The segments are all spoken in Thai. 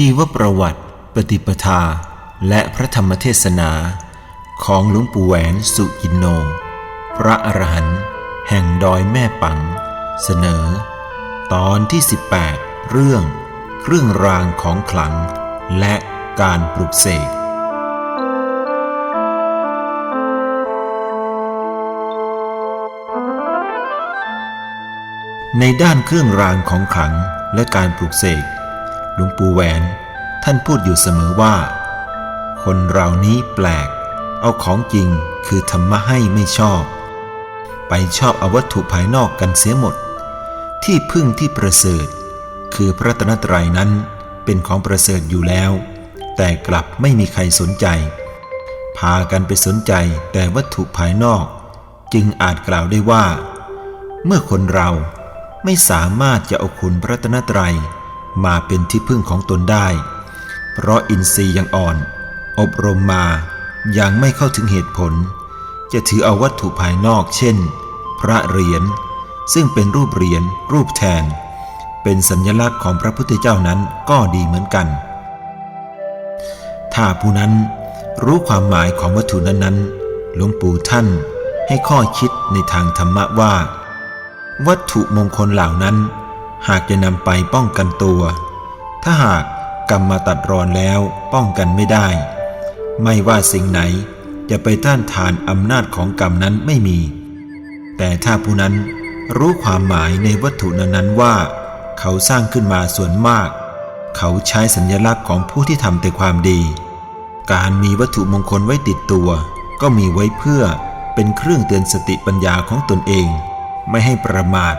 ชีวประวัติ ปฏิปทา และพระธรรมเทศนา ของหลวงปู่แหวนสุกินโน พระอรหันต์แห่งดอยแม่ปัง เสนอ ตอนที่ 18 เรื่อง เครื่องรางของขลัง และการปลุกเสกในด้านเครื่องรางของขลังและการปลุกเสก หลวงปู่แหวนท่านพูดอยู่เสมอว่า คนเรานี้แปลก เอาของจริงคือธรรมะให้ไม่ชอบ ไปชอบเอาวัตถุภายนอกกันเสียหมด ที่พึ่งที่ประเสริฐ คือพระตนตรัยนั้นเป็นของประเสริฐอยู่แล้ว แต่กลับไม่มีใครสนใจ พากันไปสนใจแต่วัตถุภายนอก จึงอาจกล่าวได้ว่า เมื่อคนเราไม่สามารถจะเอาคุณพระตนตรัย มาเป็นที่พึ่งของตนได้ เพราะอินทรีย์ยังอ่อน อบรมมายังไม่เข้าถึงเหตุผล จะถือเอาวัตถุภายนอก เช่น พระเหรียญซึ่งเป็นรูปเหรียญรูปแทน เป็นสัญลักษณ์ของพระพุทธเจ้านั้นก็ดีเหมือนกัน ถ้าผู้นั้นรู้ความหมายของวัตถุนั้นๆหลวงปู่ท่านให้ข้อคิดในทางธรรมะว่า วัตถุมงคลเหล่านั้น หากจะนำไปป้องกันตัว ถ้าหากกรรมมาตัดรอนแล้วป้องกันไม่ได้ ไม่ว่าสิ่งไหนจะไปต้านทานอำนาจของกรรมนั้นไม่มี แต่ถ้าผู้นั้นรู้ความหมายในวัตถุนั้นๆว่า เขาสร้างขึ้นมาส่วนมาก เขาใช้สัญลักษณ์ของผู้ที่ทำแต่ความดี การมีวัตถุมงคลไว้ติดตัว ก็มีไว้เพื่อเป็นเครื่องเตือนสติปัญญาของตนเอง ไม่ให้ประมาท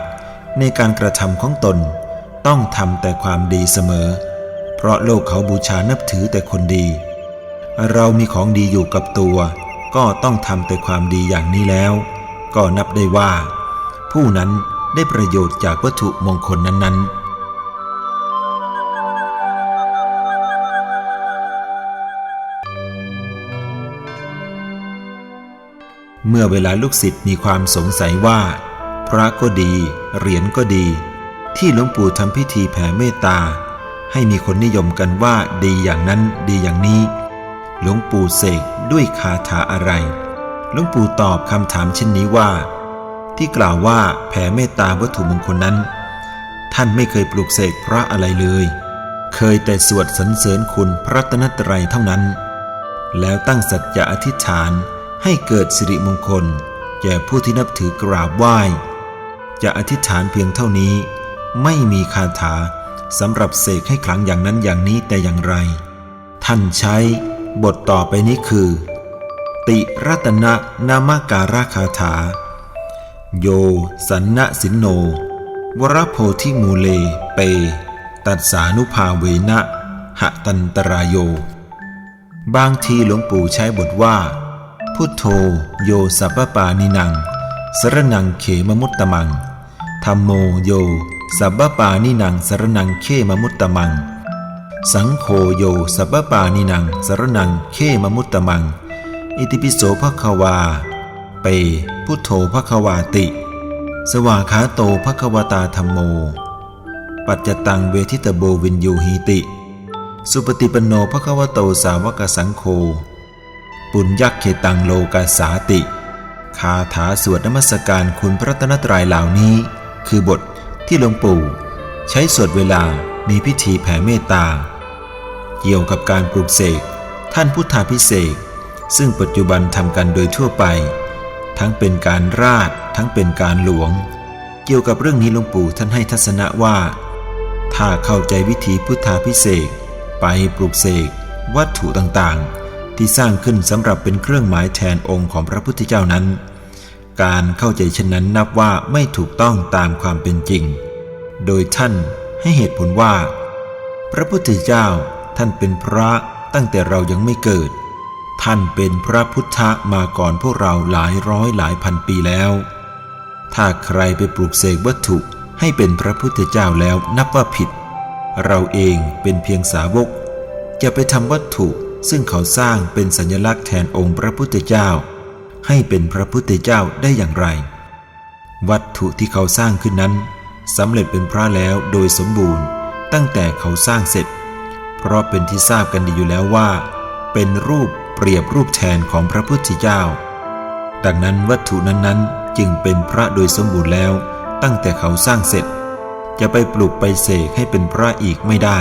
ในการกระทำของตน ต้องทำแต่ความดีเสมอ เพราะโลกเขาบูชานับถือแต่คนดี เรามีของดีอยู่กับตัว ก็ต้องทำแต่ความดีอย่างนี้แล้ว ก็นับได้ว่า ผู้นั้นได้ประโยชน์จากวัตถุมงคลนั้น ๆเมื่อเวลาลูกศิษย์มีความสงสัยว่า พระก็ดี เหรียญก็ดี ที่หลวงปู่ทำพิธีแผ่เมตตา ให้มีคนนิยมกันว่าดีอย่างนั้นดีอย่างนี้ หลวงปู่เสกด้วยคาถาอะไร หลวงปู่ตอบคำถามเช่นนี้ว่า ที่กล่าวว่าแผ่เมตตาวัตถุมงคลนั้น ท่านไม่เคยปลูกเสกพระอะไรเลย เคยแต่สวดสรรเสริญคุณพระตนตรัยเท่านั้น แล้วตั้งสัจจะอธิษฐานให้เกิดสิริมงคลแก่ผู้ที่นับถือกราบไหว้ จะอธิษฐานเพียงเท่านี้ ไม่มีคาถาสำหรับเสกให้ขลังอย่างนั้นอย่างนี้แต่อย่างไร ท่านใช้บทต่อไปนี้คือ ติรัตนะนามการาคาถา โย สันนะสินโน วรโพธิมูเล เป ตัสสานุภาเวนะหะตันตรายโย บางทีหลวงปู่ใช้บทว่า พุทโธโยสัพพปานินัง สรนังเขมมุตตมัง ธรรมโมโย สัพพปานินังสรนังเขมมุตตมัง สังโฆโย สัพพปานินังสรนังเขมมุตตมัง อิติปิโสภควา เป พุทโธภควาติ สวาขาโตภควตาธรรมโม ปัจจตังเวทิตโบวินยูหีติ สุปฏิปันโนภควโตสาวกสังโฆ ปุญญเขตังโลกาสาติคาถาสวดนมัสการคุณพระตนตรัยเหล่านี้ คือบทที่หลวงปู่ใช้สวดเวลามีพิธีแผ่เมตตา เกี่ยวกับการปลุกเสกท่านพุทธาพิเศษซึ่งปัจจุบันทำกันโดยทั่วไป ทั้งเป็นการราชทั้งเป็นการหลวง เกี่ยวกับเรื่องนี้หลวงปู่ท่านให้ทัศนะว่า ถ้าเข้าใจวิธีพุทธาพิเศษไปปลุกเสกวัตถุต่างๆ ที่สร้างขึ้นสำหรับเป็นเครื่องหมายแทนองค์ของพระพุทธเจ้านั้น การเข้าใจเช่นนั้นนับว่าไม่ถูกต้องตามความเป็นจริง โดยท่านให้เหตุผลว่า พระพุทธเจ้าท่านเป็นพระตั้งแต่เรายังไม่เกิด ท่านเป็นพระพุทธมาก่อนพวกเราหลายร้อยหลายพันปีแล้ว ถ้าใครไปปลูกเสกวัตถุให้เป็นพระพุทธเจ้าแล้วนับว่าผิด เราเองเป็นเพียงสาวก จะไปทำวัตถุซึ่งเขาสร้างเป็นสัญลักษณ์แทนองค์พระพุทธเจ้า ให้เป็นพระพุทธเจ้าได้อย่างไร วัตถุที่เขาสร้างขึ้นนั้นสำเร็จเป็นพระแล้วโดยสมบูรณ์ ตั้งแต่เขาสร้างเสร็จ เพราะเป็นที่ทราบกันดีอยู่แล้วว่า เป็นรูปเปรียบรูปแทนของพระพุทธเจ้า ดังนั้นวัตถุนั้นๆจึงเป็นพระโดยสมบูรณ์แล้ว ตั้งแต่เขาสร้างเสร็จ จะไปปลุกไปเสกให้เป็นพระอีกไม่ได้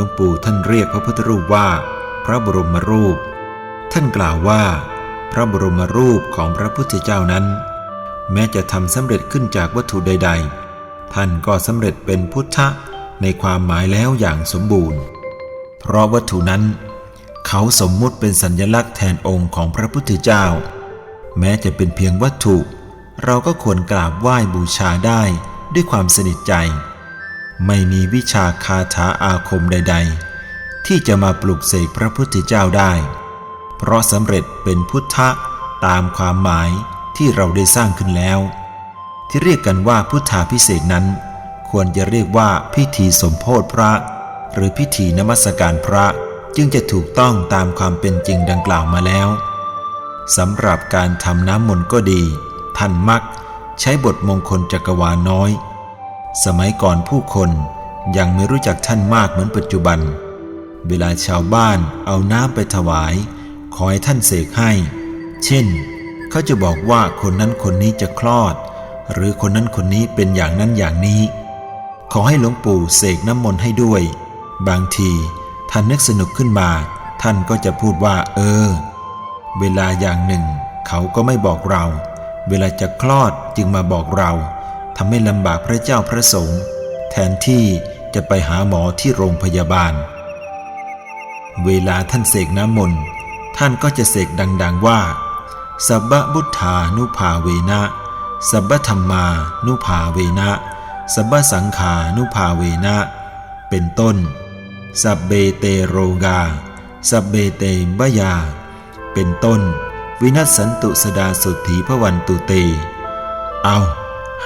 วงปู่ท่านเรียกพระพุทธรูปว่า พระบรมรูป ท่านกล่าวว่า พระบรมรูปของพระพุทธเจ้านั้น แม้จะทำสำเร็จขึ้นจากวัตถุใด ๆ ท่านก็สำเร็จเป็นพุทธะในความหมายแล้วอย่างสมบูรณ์ เพราะวัตถุนั้น เขาสมมุติเป็นสัญลักษณ์แทนองค์ของพระพุทธเจ้า แม้จะเป็นเพียงวัตถุ เราก็ควรกราบไหว้บูชาได้ด้วยความสนิทใจ ไม่มีวิชาคาถาอาคมใด ๆ ที่จะมาปลุกเสกพระพุทธเจ้าได้ เพราะสำเร็จเป็นพุทธะตามความหมายที่เราได้สร้างขึ้นแล้ว ที่เรียกกันว่าพุทธาพิเศษนั้น ควรจะเรียกว่าพิธีสมโพธิพระ หรือพิธีนมัสการพระจึงจะถูกต้องตามความเป็นจริงดังกล่าวมาแล้วสำหรับการทำน้ำมนต์ก็ดี ท่านมักใช้บทมงคลจักรวาลน้อย สมัยก่อนผู้คนยังไม่รู้จักท่านมากเหมือนปัจจุบัน เวลาชาวบ้านเอาน้ำไปถวาย ขอให้ท่านเสกให้ เช่น เขาจะบอกว่าคนนั้นคนนี้จะคลอด หรือคนนั้นคนนี้เป็นอย่างนั้นอย่างนี้ ขอให้หลวงปู่เสกน้ำมนต์ให้ด้วย บางทีท่านนึกสนุกขึ้นมา ท่านก็จะพูดว่า เออ เวลาอย่างหนึ่ง เขาก็ไม่บอกเรา เวลาจะคลอดจึงมาบอกเรา ทำให้ลำบากพระเจ้าพระสงฆ์แทนที่จะไปหาหมอที่โรงพยาบาล เวลาท่านเสกน้ำมนต์ท่านก็จะเสกดัง ๆว่า สัพพะบุทธานุภาเวนะ สัพพะธรรมานุภาเวนะ สัพพะสังขานุภาเวนะ เป็นต้น สัพเบเตโรกา สัพเบเตบยา เป็นต้น วินัสสันตุสดาสุถีพวันตุเต เอา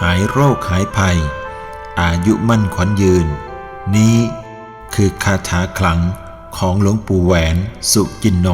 หายโรคหายภัย อายุมั่นขวัญยืน นี้คือคาถาขลังของหลวงปู่แหวนสุจินโน